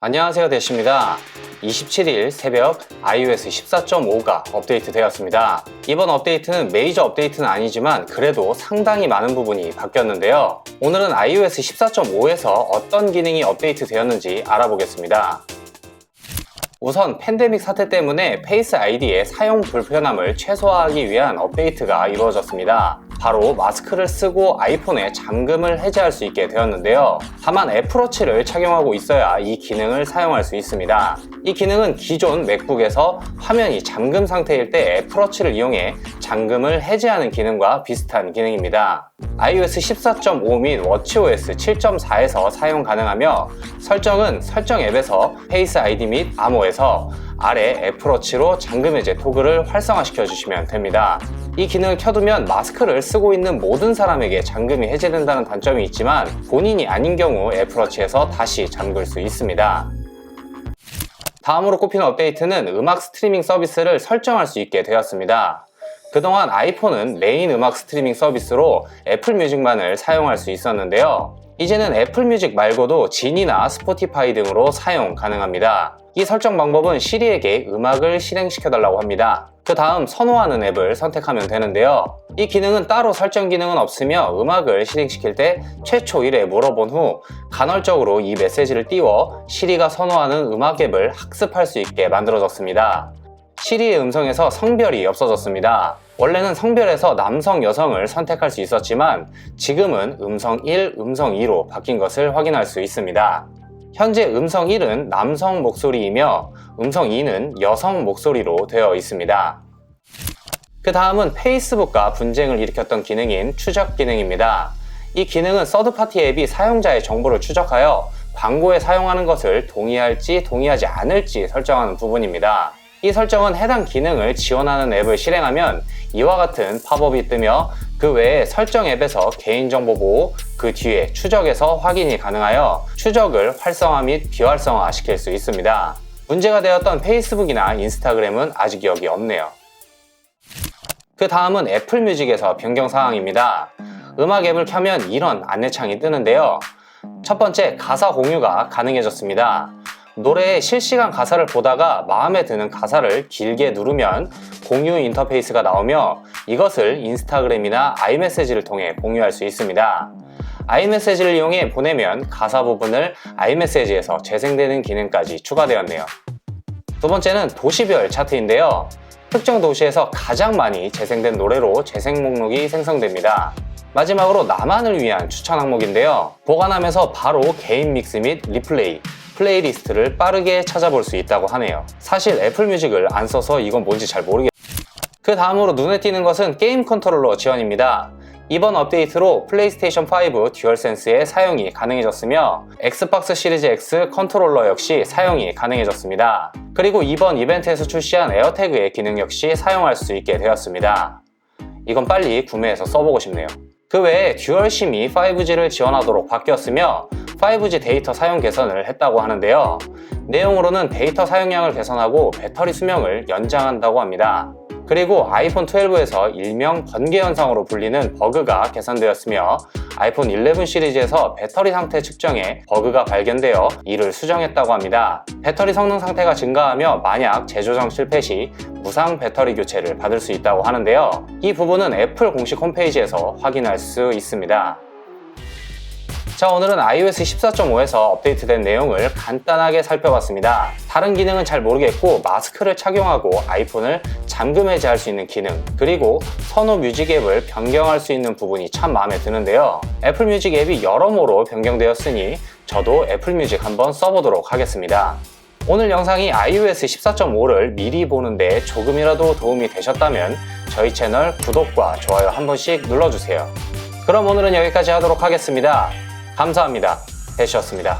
안녕하세요 대시입니다. 27일 새벽 iOS 14.5가 업데이트 되었습니다. 이번 업데이트는 메이저 업데이트는 아니지만 그래도 상당히 많은 부분이 바뀌었는데요. 오늘은 iOS 14.5에서 어떤 기능이 업데이트 되었는지 알아보겠습니다. 우선 팬데믹 사태 때문에 페이스 아이디의 사용 불편함을 최소화하기 위한 업데이트가 이루어졌습니다. 바로 마스크를 쓰고 아이폰에 잠금을 해제할 수 있게 되었는데요. 다만 애플워치를 착용하고 있어야 이 기능을 사용할 수 있습니다. 이 기능은 기존 맥북에서 화면이 잠금 상태일 때 애플워치를 이용해 잠금을 해제하는 기능과 비슷한 기능입니다. iOS 14.5및 워치OS 7.4에서 사용 가능하며 설정은 설정 앱에서 페이스 아이디 및 암호에서 아래 애플워치로 잠금 해제 토글을 활성화시켜 주시면 됩니다. 이 기능을 켜두면 마스크를 쓰고 있는 모든 사람에게 잠금이 해제된다는 단점이 있지만 본인이 아닌 경우 애플워치에서 다시 잠글 수 있습니다. 다음으로 꼽히는 업데이트는 음악 스트리밍 서비스를 설정할 수 있게 되었습니다. 그동안 아이폰은 메인 음악 스트리밍 서비스로 애플 뮤직만을 사용할 수 있었는데요. 이제는 애플 뮤직 말고도 진이나 스포티파이 등으로 사용 가능합니다. 이 설정 방법은 시리에게 음악을 실행시켜 달라고 합니다. 그 다음 선호하는 앱을 선택하면 되는데요. 이 기능은 따로 설정 기능은 없으며 음악을 실행시킬 때 최초 1회 물어본 후 간헐적으로 이 메시지를 띄워 시리가 선호하는 음악 앱을 학습할 수 있게 만들어졌습니다. 시리의 음성에서 성별이 없어졌습니다. 원래는 성별에서 남성, 여성을 선택할 수 있었지만 지금은 음성 1, 음성 2로 바뀐 것을 확인할 수 있습니다. 현재 음성 1은 남성 목소리이며 음성 2는 여성 목소리로 되어 있습니다. 그 다음은 페이스북과 분쟁을 일으켰던 기능인 추적 기능입니다. 이 기능은 서드파티 앱이 사용자의 정보를 추적하여 광고에 사용하는 것을 동의할지 동의하지 않을지 설정하는 부분입니다. 이 설정은 해당 기능을 지원하는 앱을 실행하면 이와 같은 팝업이 뜨며 그 외에 설정 앱에서 개인정보 보호, 그 뒤에 추적에서 확인이 가능하여 추적을 활성화 및 비활성화 시킬 수 있습니다. 문제가 되었던 페이스북이나 인스타그램은 아직 여기 없네요. 그 다음은 애플 뮤직에서 변경 사항입니다. 음악 앱을 켜면 이런 안내창이 뜨는데요. 첫 번째, 가사 공유가 가능해졌습니다. 노래의 실시간 가사를 보다가 마음에 드는 가사를 길게 누르면 공유 인터페이스가 나오며 이것을 인스타그램이나 아이메시지를 통해 공유할 수 있습니다. 아이메시지를 이용해 보내면 가사 부분을 아이메시지에서 재생되는 기능까지 추가되었네요. 두 번째는 도시별 차트인데요. 특정 도시에서 가장 많이 재생된 노래로 재생 목록이 생성됩니다. 마지막으로 나만을 위한 추천 항목인데요. 보관하면서 바로 개인 믹스 및 리플레이, 플레이리스트를 빠르게 찾아볼 수 있다고 하네요. 사실 애플 뮤직을 안 써서 이건 뭔지 잘 모르겠... 그 다음으로 눈에 띄는 것은 게임 컨트롤러 지원입니다. 이번 업데이트로 플레이스테이션 5 듀얼센스의 사용이 가능해졌으며 엑스박스 시리즈 X 컨트롤러 역시 사용이 가능해졌습니다. 그리고 이번 이벤트에서 출시한 에어태그의 기능 역시 사용할 수 있게 되었습니다. 이건 빨리 구매해서 써보고 싶네요. 그 외에 듀얼심이 5G를 지원하도록 바뀌었으며 5G 데이터 사용 개선을 했다고 하는데요. 내용으로는 데이터 사용량을 개선하고 배터리 수명을 연장한다고 합니다. 그리고 아이폰 12에서 일명 번개 현상으로 불리는 버그가 개선되었으며 아이폰 11 시리즈에서 배터리 상태 측정에 버그가 발견되어 이를 수정했다고 합니다. 배터리 성능 상태가 증가하며 만약 재조정 실패 시 무상 배터리 교체를 받을 수 있다고 하는데요. 이 부분은 애플 공식 홈페이지에서 확인할 수 있습니다. 자 오늘은 iOS 14.5에서 업데이트된 내용을 간단하게 살펴봤습니다. 다른 기능은 잘 모르겠고 마스크를 착용하고 아이폰을 잠금 해제할 수 있는 기능 그리고 선호 뮤직 앱을 변경할 수 있는 부분이 참 마음에 드는데요. 애플 뮤직 앱이 여러모로 변경되었으니 저도 애플 뮤직 한번 써보도록 하겠습니다. 오늘 영상이 iOS 14.5를 미리 보는데 조금이라도 도움이 되셨다면 저희 채널 구독과 좋아요 한 번씩 눌러주세요. 그럼 오늘은 여기까지 하도록 하겠습니다. 감사합니다. 대시였습니다.